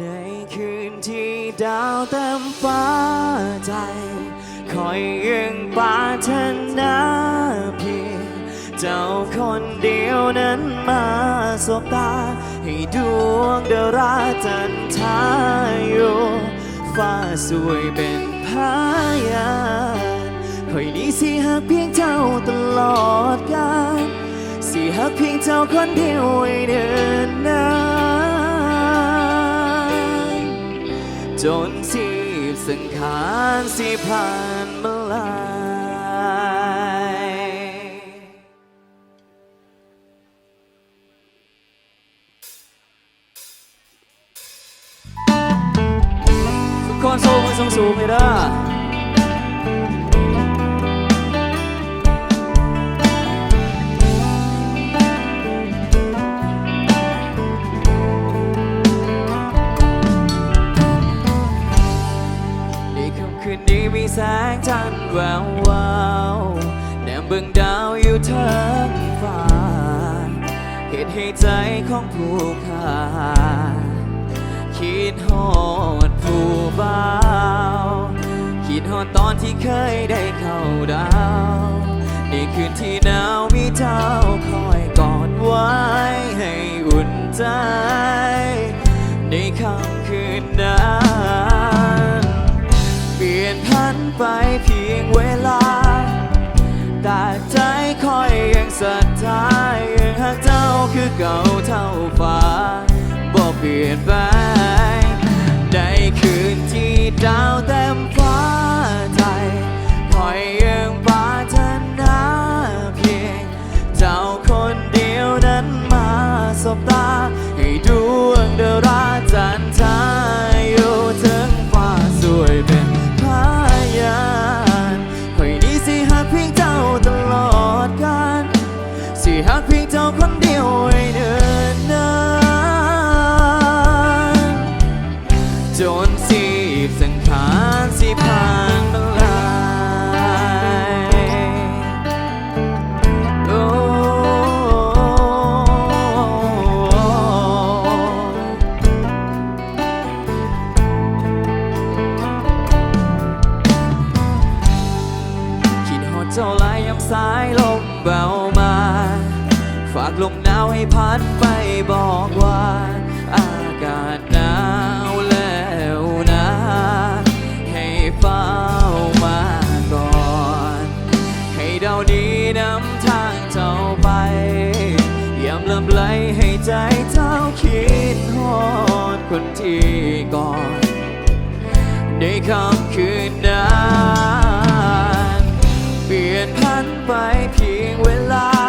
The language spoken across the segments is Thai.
ในคืนที่ดาวเต็มฟ้าใจคอยยังปารถนาเพียงเจ้าคนเดียวนั้นมาสบตา ให้ดวงดาราจันทาอยู่ฟ้าสวยเป็นพายานคอยนี้สิหากเพียงเจ้าตลอดกาลสิหากเพียงเจ้าคนเดียวให้เดินหน้า จนสีบสังขารสิผ่านมาลายทุกคนสู้มือสูงสูงเลยเด้อาวแนมเบิ่งดาวอยู่เทิงฟ้าเหตุให้ใจของผู้ขาคิดฮอดผู้บ่าวคิดฮอดตอนที่เคยได้เข้าดาวในคืนที่หนาวมีเจ้าคอยกอดไว้ให้อุ่นใจ ในค่ำคืนนั้น พันไปเพียงเวลา แต่ใจคอยยังศรัทธายังหากเจ้าคือเก่าเท่าฟ้าบ่เปลี่ยนไปในคืนที่ดาว จนสีบสังขารสิผ่านมาลายโอ้คิดฮอดเจ้าลายยามสายลมเบามา ฝากลมหนาวให้พัดไปบอกว่า คิดฮอดคนที่ก่อน ในค่ำคืนนั้น เปลี่ยนพันไปเพียงเวลา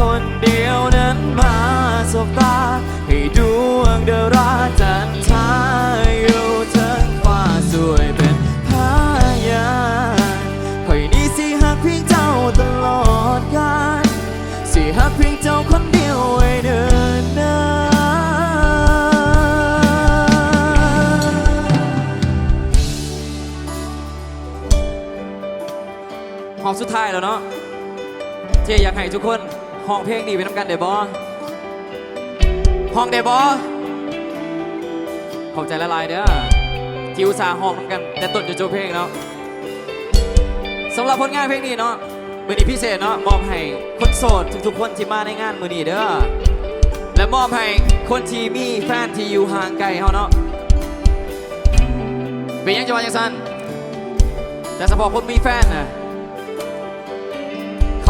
คนเดียวนั้นมาสบตา ให้ดวงดาราจันทราอยู่ทั้งฟ้าสวยเป็นพายาคอยนี้สิหักเพียงเจ้าตลอดกาลสิหักเพียงเจ้าคนเดียวให้เดินหน้าห้องสุดท้ายแล้วเนาะเจอยากให้ทุกคน ห้องเพลงดีไปน้ำกันเดบอห้องเดบอขอบใจละลายเด้อที่อุตส่าห์ห้องน้ำกัน แต่ต้นจะจบเพลงเนาะสำหรับผลงานเพลงนี้เนาะมือนี้พิเศษเนาะมอบให้คนโสดทุกๆคนที่มาในงานมือนี้เด้อและมอบให้คนที่มีแฟนที่อยู่ห่างไกลเขาเนาะเป็นยังจะว่าจังสั้นแต่เฉพาะคนมีแฟนนะ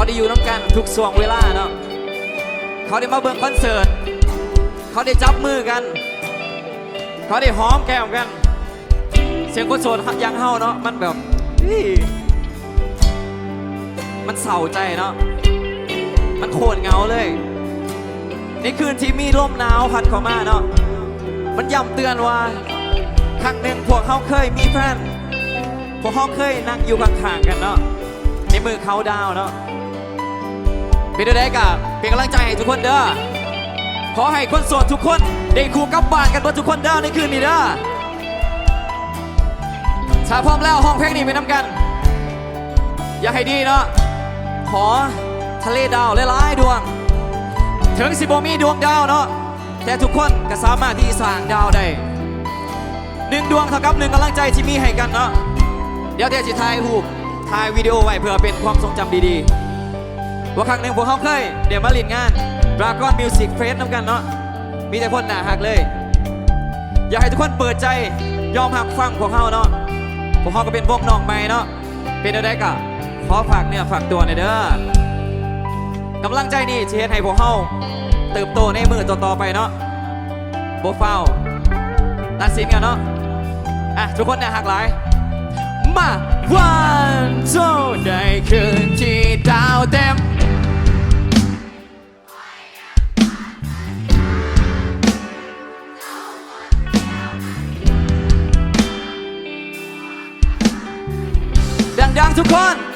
เขาได้อยู่น้ำกันทุกส่วงเวลาเนาะเขาได้มาเบิ่งคอนเสิร์ตเขาได้จับมือกัน เขาได้หอมแก้มกัน เสียงคนโสดยังเฮาเนาะมันแบบมันเศร้าใจเนาะมันโคตรเงาเลยในคืนที่มีลมหนาวพัดเข้ามาเนาะมันย้ำเตือนว่าครั้งหนึ่งพวกเขาเคยมีแฟนพวกเขาเคยนั่งอยู่ข้างๆกันเนาะในมือเขาดาวเนาะ เป็นได้กับเป็นกำลังใจให้ทุกคนเด้อขอให้คนโสดทุกคนได้คู่กับบ้านกันเบิดทุกคนเด้อในคืนนี้เด้อถ้าพร้อมแล้วห้องเพลงนี้ไปน้ำกัน อยากให้ดีเนาะขอทะเลดาวหลายๆดวง ถึงสิบมีดวงดาวเนาะแต่ทุกคนก็สามารถที่สร้างดาวได้หนึ่งดวงเท่ากับหนึ่งกำลังใจที่มีให้กันเนาะเดี๋ยวเดี๋ยวจะถ่ายรูปถ่ายวิดีโอไว้เพื่อเป็นความทรงจำดีๆ ว่าครั้งหนึ่งพวกเขาเคยเดี๋ยวมาลินงานดราก้อนมิวสิกเฟสน้ำกันเนาะมีแต่คนหนาหักเลย อยากให้ทุกคนเปิดใจยอมหักฟังพวกเขาเนาะพวกเขาก็เป็นวงน้องใหม่เนาะเป็นอะไรกะขอฝากเนื้อฝากตัวหน่อยเด้อกำลังใจนี่จะเฮ็ดให้พวกเขาเติบโตในมือต่อๆไปเนาะโบฟาวตัดสินกันเนาะอะทุกคนเนี่ยหักหลายมาวันโซได้คืนที่ดาวเต็ม ทุกคน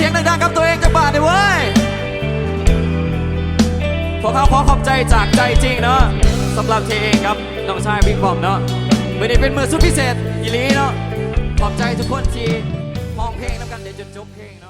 เสียงดังๆกับตัวเองจะบาดเลยเว้ยพวกเขาขอขอบใจจากใจจริงเนาะสำหรับเทเองครับน้องชายบิ๊กบอมเนาะมือนี้เป็นมือสุดพิเศษอีหลีเนาะขอบใจทุกคนที่มองเพลงแล้วกันเดี๋ยวจนจบเพลงเนาะ